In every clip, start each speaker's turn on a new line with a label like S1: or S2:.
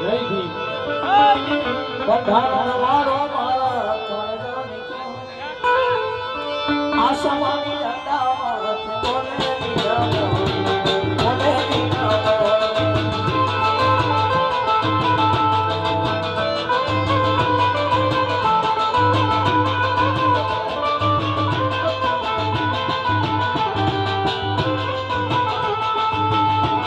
S1: જય ભીમ
S2: બંધારણ મારા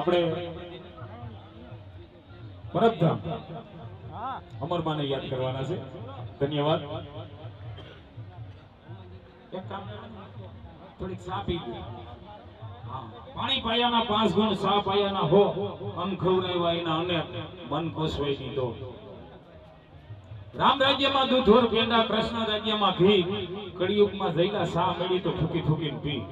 S1: આપણે પરબધામ અમરબાને યાદ કરવાના છે. ધન્યવાદ. અને મન કોસવાય દીધો. રામ રાજ્યમાં દૂધ પેંડા, કૃષ્ણ રાજ્યમાં ઘી. કળિયુગમાં જઈલા સા મળી તો ફૂકી ફૂકીને પી.